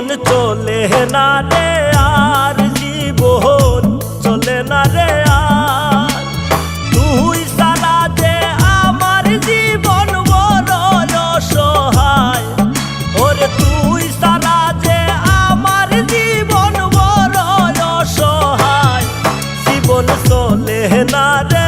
জীবন চলে না রে, আর জীবন চলে না রে, আর। তুই সারা যে আমার জীবন বড় অসহায়, ওরে তুই সারা যে আমার জীবন বড় অসহায়। জীবন চলে না রে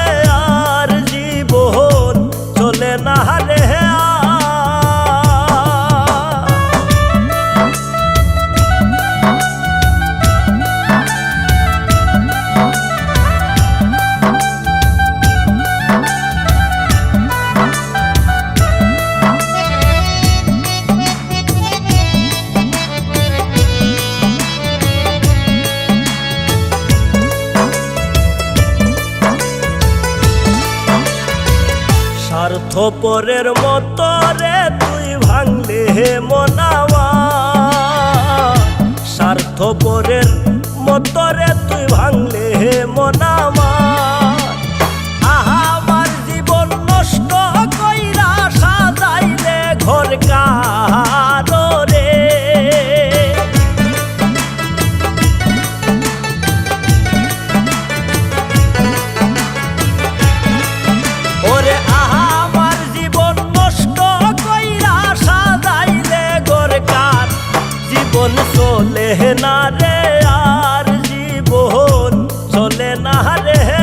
স্বার্থপরের মতো রে তুই ভাঙলে হে মনাওয়া স্বার্থপরের মতো রে তুই ভাঙলে হে মনামা। চলে না রে আর জীবন চলে না রে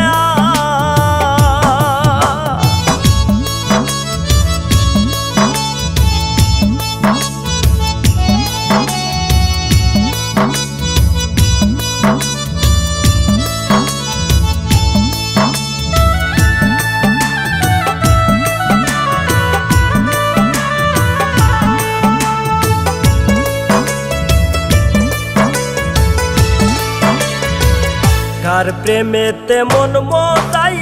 কার প্রেমেতে মন মতাইয়া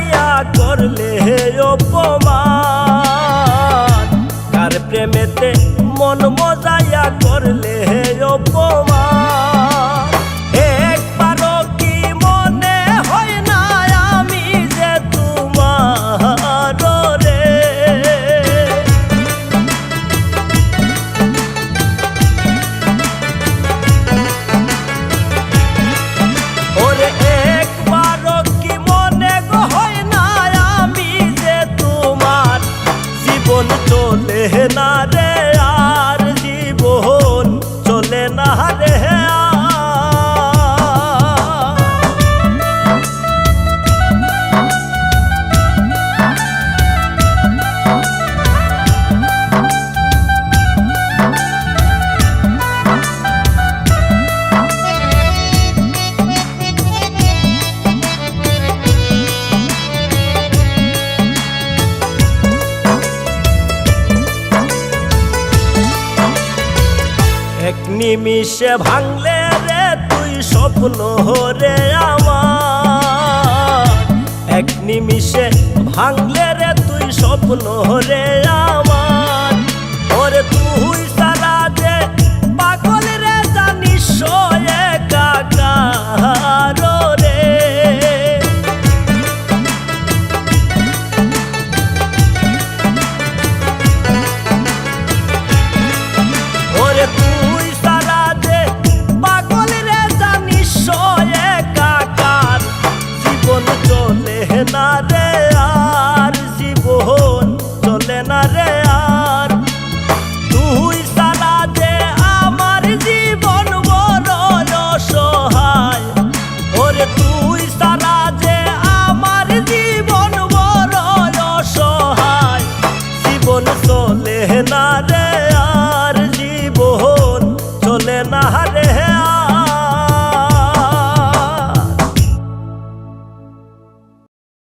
এক নিমিষে ভাঙলে রে তুই স্বপ্ন হরে আমার। এক নিমিষে ভাঙলে রে তুই স্বপ্ন হরে আমার। চলে